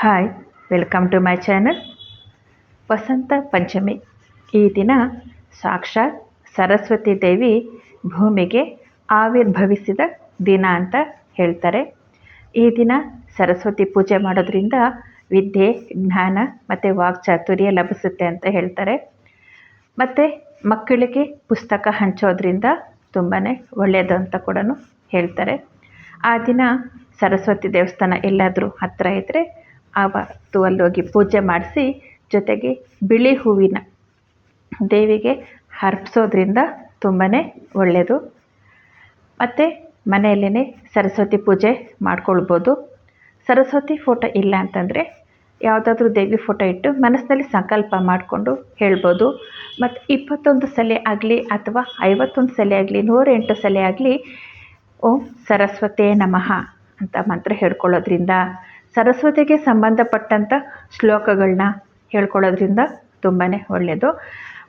Hi welcome to my channel Vasant Panchami. ಈ ದಿನ ಸಾಕ್ಷಾತ್ ಸರಸ್ವತಿ ದೇವಿ ಭೂಮಿಗೆ ಆವಿರ್ಭವಿಸಿದ ದಿನ ಅಂತ ಹೇಳ್ತಾರೆ. ಈ ದಿನ ಸರಸ್ವತಿ ಪೂಜೆ ಮಾಡೋದ್ರಿಂದ ವಿದ್ಯೆ, ಜ್ಞಾನ ಮತ್ತು ವಾಕ್ಚಾತುರ್ಯ ಲಭಿಸುತ್ತೆ ಅಂತ ಹೇಳ್ತಾರೆ. ಮತ್ತು ಮಕ್ಕಳಿಗೆ ಪುಸ್ತಕ ಹಂಚೋದ್ರಿಂದ ತುಂಬಾ ಒಳ್ಳೆಯದು ಅಂತ ಕೂಡ ಹೇಳ್ತಾರೆ. ಆ ದಿನ ಸರಸ್ವತಿ ದೇವಸ್ಥಾನ ಎಲ್ಲಾದರೂ ಹತ್ತಿರ ಇದ್ದರೆ ಆವತ್ತು ಅಲ್ಲೋಗಿ ಪೂಜೆ ಮಾಡಿಸಿ ಜೊತೆಗೆ ಬಿಳಿ ಹೂವಿನ ದೇವಿಗೆ ಅರ್ಪಿಸೋದ್ರಿಂದ ತುಂಬಾ ಒಳ್ಳೆಯದು ಮತ್ತು ಮನೆಯಲ್ಲೇ ಸರಸ್ವತಿ ಪೂಜೆ ಮಾಡ್ಕೊಳ್ಬೋದು. ಸರಸ್ವತಿ ಫೋಟೋ ಇಲ್ಲ ಅಂತಂದರೆ ಯಾವುದಾದ್ರೂ ದೇವಿ ಫೋಟೋ ಇಟ್ಟು ಮನಸ್ಸಿನಲ್ಲಿ ಸಂಕಲ್ಪ ಮಾಡಿಕೊಂಡು ಹೇಳ್ಬೋದು. ಮತ್ತು ಇಪ್ಪತ್ತೊಂದು ಸಲ ಆಗಲಿ ಅಥವಾ ಐವತ್ತೊಂದು ಸಲ ಆಗಲಿ, ನೂರೆಂಟು ಸಲ ಆಗಲಿ ಓಂ ಸರಸ್ವತೇ ನಮಃ ಅಂತ ಮಂತ್ರ ಹೇಳ್ಕೊಳ್ಳೋದ್ರಿಂದ ಸರಸ್ವತಿಗೆ ಸಂಬಂಧಪಟ್ಟಂಥ ಶ್ಲೋಕಗಳನ್ನ ಹೇಳ್ಕೊಳ್ಳೋದ್ರಿಂದ ತುಂಬಾ ಒಳ್ಳೆಯದು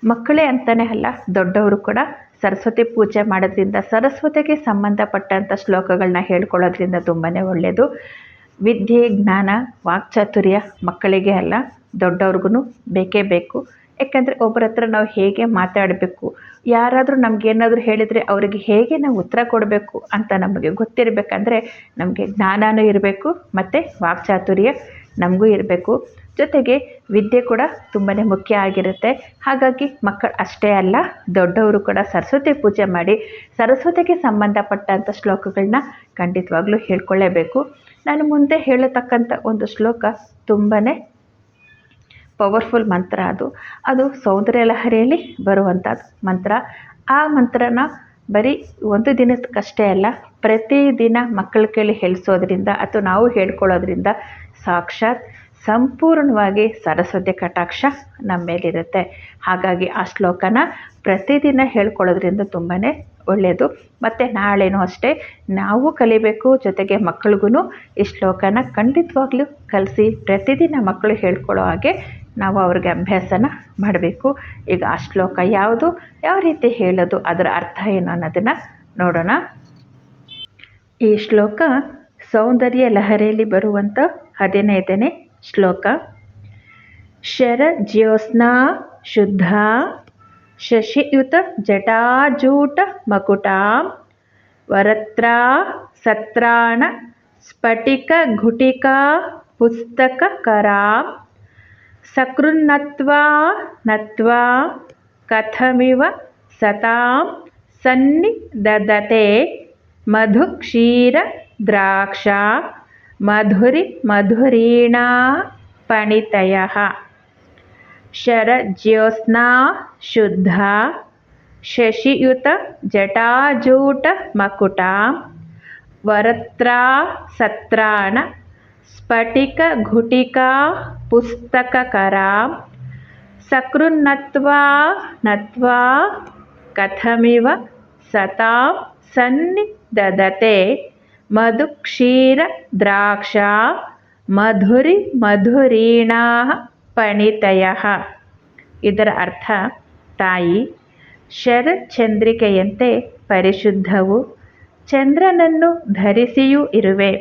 ಮಕ್ಕಳೇ ಅಂತಲೇ ಅಲ್ಲ, ದೊಡ್ಡವರು ಕೂಡ ಸರಸ್ವತಿ ಪೂಜೆ ಮಾಡೋದ್ರಿಂದ, ಸರಸ್ವತಿಗೆ ಸಂಬಂಧಪಟ್ಟಂಥ ಶ್ಲೋಕಗಳನ್ನ ಹೇಳ್ಕೊಳ್ಳೋದ್ರಿಂದ ತುಂಬಾ ಒಳ್ಳೆಯದು ವಿದ್ಯೆ, ಜ್ಞಾನ, ವಾಕ್ಚಾತುರ್ಯ ಮಕ್ಕಳಿಗೆ ಅಲ್ಲ ದೊಡ್ಡವ್ರಿಗೂ ಬೇಕೇ ಬೇಕು. ಯಾಕಂದರೆ ಒಬ್ಬರ ಹತ್ರ ನಾವು ಹೇಗೆ ಮಾತಾಡಬೇಕು, ಯಾರಾದರೂ ನಮಗೇನಾದರೂ ಹೇಳಿದರೆ ಅವರಿಗೆ ಹೇಗೆ ನಾವು ಉತ್ತರ ಕೊಡಬೇಕು ಅಂತ ನಮಗೆ ಗೊತ್ತಿರಬೇಕಂದ್ರೆ ನಮಗೆ ಜ್ಞಾನವೂ ಇರಬೇಕು, ಮತ್ತು ವಾಕ್ಚಾತುರ್ಯ ನಮಗೂ ಇರಬೇಕು. ಜೊತೆಗೆ ವಿದ್ಯೆ ಕೂಡ ತುಂಬಾ ಮುಖ್ಯ ಆಗಿರುತ್ತೆ. ಹಾಗಾಗಿ ಮಕ್ಕಳು ಅಷ್ಟೇ ಅಲ್ಲ, ದೊಡ್ಡವರು ಕೂಡ ಸರಸ್ವತಿ ಪೂಜೆ ಮಾಡಿ ಸರಸ್ವತಿಗೆ ಸಂಬಂಧಪಟ್ಟಂಥ ಶ್ಲೋಕಗಳನ್ನ ಖಂಡಿತವಾಗ್ಲೂ ಹೇಳ್ಕೊಳ್ಳೇಬೇಕು. ನಾನು ಮುಂದೆ ಹೇಳತಕ್ಕಂಥ ಒಂದು ಶ್ಲೋಕ ತುಂಬಾ ಪವರ್ಫುಲ್ ಮಂತ್ರ ಅದು. ಅದು ಸೌಂದರ್ಯ ಲಹರಿಯಲ್ಲಿ ಬರುವಂಥದ್ದು ಮಂತ್ರ. ಆ ಮಂತ್ರನ ಬರೀ ಒಂದು ದಿನಕ್ಕಷ್ಟೇ ಅಲ್ಲ ಪ್ರತಿದಿನ ಮಕ್ಕಳ ಕೇಳಿ ಹೇಳಿಸೋದ್ರಿಂದ ಅಥವಾ ನಾವು ಹೇಳ್ಕೊಳ್ಳೋದ್ರಿಂದ ಸಾಕ್ಷಾತ್ ಸಂಪೂರ್ಣವಾಗಿ ಸರಸ್ವತಿ ಕಟಾಕ್ಷ ನಮ್ಮ ಮೇಲಿರುತ್ತೆ. ಹಾಗಾಗಿ ಆ ಶ್ಲೋಕನ ಪ್ರತಿದಿನ ಹೇಳ್ಕೊಳ್ಳೋದ್ರಿಂದ ತುಂಬಾ ಒಳ್ಳೆಯದು. ಮತ್ತು ನಾಳೆನೂ ಅಷ್ಟೇ, ನಾವು ಕಲಿಬೇಕು ಜೊತೆಗೆ ಮಕ್ಕಳಿಗೂ ಈ ಶ್ಲೋಕನ ಖಂಡಿತವಾಗ್ಲೂ ಕಲಿಸಿ ಪ್ರತಿದಿನ ಮಕ್ಕಳು ಹೇಳ್ಕೊಳ್ಳೋ ಹಾಗೆ ನಾವು ಅವ್ರಿಗೆ ಅಭ್ಯಾಸನ ಮಾಡಬೇಕು. ಈಗ ಆ ಶ್ಲೋಕ ಯಾವುದು, ಯಾವ ರೀತಿ ಹೇಳೋದು, ಅದರ ಅರ್ಥ ಏನು ಅನ್ನೋದನ್ನು ನೋಡೋಣ. ಈ ಶ್ಲೋಕ, ಸೌಂದರ್ಯ ಲಹರಿಯಲ್ಲಿ ಬರುವಂಥ ಹದಿನೈದನೇ ಶ್ಲೋಕ. ಶರ ಜ್ಯೋತ್ಸ್ನಾ ಶುದ್ಧ, ಶಶಿಯುತ ಜಟಾಜೂಟ ಮಕುಟಾಂ, ವರತ್ರಾ ಸತ್ರಾಣ, ಸ್ಫಟಿಕ ಘುಟಿಕಾ, ಪುಸ್ತಕ सकृन्नत्वा नत्वा कथमिव सतां सन्निदधते मधुक्षीरद्राक्षा मधुरिमधुरीणा पणितयः। शरज्योत्स्ना शुद्धा शशियुतजटाजूटमकुटां वरत्रा सत्राण स्फटिकघुटिका ಪುಸ್ತಕಕರಾ ಸಕೃನ್ನತ್ವಾ ನತ್ವಾ ಕಥಮಿವ ಸತಾಂ ಸನ್ನಿದದತೆ ಮಧು ಕ್ಷೀರ ದ್ರಾಕ್ಷಾ ಮಧುರಿ ಮಧುರೀಣಾ ಪಣಿತಯ. ಇದರ ಅರ್ಥ, ತಾಯಿ ಶರಚಂದ್ರಿಕೆಯಂತೆ ಪರಿಶುದ್ಧವು ಚಂದ್ರನನ್ನು ಧರಿಸಿಯೂ ಇರುವೆ.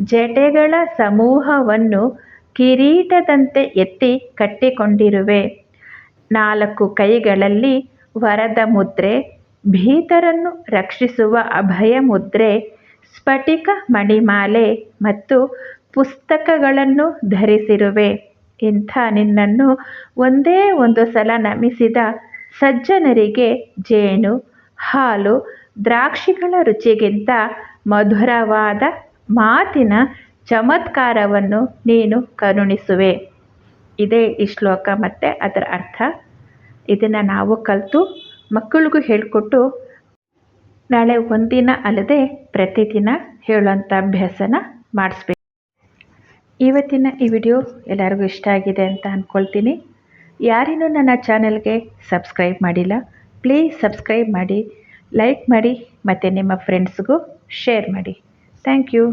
ಜಟೆಗಳ ಸಮೂಹವನ್ನು ಕಿರೀಟದಂತೆ ಎತ್ತಿ ಕಟ್ಟಿಕೊಂಡಿರುವೆ. ನಾಲ್ಕು ಕೈಗಳಲ್ಲಿ ವರದ ಮುದ್ರೆ, ಭೀತರನ್ನು ರಕ್ಷಿಸುವ ಅಭಯ ಮುದ್ರೆ, ಸ್ಫಟಿಕ ಮಣಿಮಾಲೆ ಮತ್ತು ಪುಸ್ತಕಗಳನ್ನು ಧರಿಸಿರುವೆ. ಇಂಥ ನಿನ್ನನ್ನು ಒಂದೇ ಒಂದು ಸಲ ನಮಿಸಿದ ಸಜ್ಜನರಿಗೆ ಜೇನು, ಹಾಲು, ದ್ರಾಕ್ಷಿಗಳ ರುಚಿಗಿಂತ ಮಧುರವಾದ ಮಾತಿನ ಚಮತ್ಕಾರವನ್ನು ನೀನು ಕರುಣಿಸುವೆ. ಇದೇ ಈ ಶ್ಲೋಕ ಮತ್ತು ಅದರ ಅರ್ಥ. ಇದನ್ನು ನಾವು ಕಲಿತು ಮಕ್ಕಳಿಗೂ ಹೇಳಿಕೊಟ್ಟು ನಾಳೆ ಒಂದಿನ ಅಲ್ಲದೆ ಪ್ರತಿದಿನ ಹೇಳುವಂಥ ಅಭ್ಯಾಸನ ಮಾಡಿಸ್ಬೇಕು. ಇವತ್ತಿನ ಈ ವಿಡಿಯೋ ಎಲ್ಲರಿಗೂ ಇಷ್ಟ ಆಗಿದೆ ಅಂತ ಅಂದ್ಕೊಳ್ತೀನಿ ಯಾರೇನೂ ನನ್ನ ಚಾನೆಲ್ಗೆ ಸಬ್ಸ್ಕ್ರೈಬ್ ಮಾಡಿಲ್ಲ, ಪ್ಲೀಸ್ ಸಬ್ಸ್ಕ್ರೈಬ್ ಮಾಡಿ, ಲೈಕ್ ಮಾಡಿ ಮತ್ತು ನಿಮ್ಮ ಫ್ರೆಂಡ್ಸ್ಗೂ ಶೇರ್ ಮಾಡಿ. Thank you.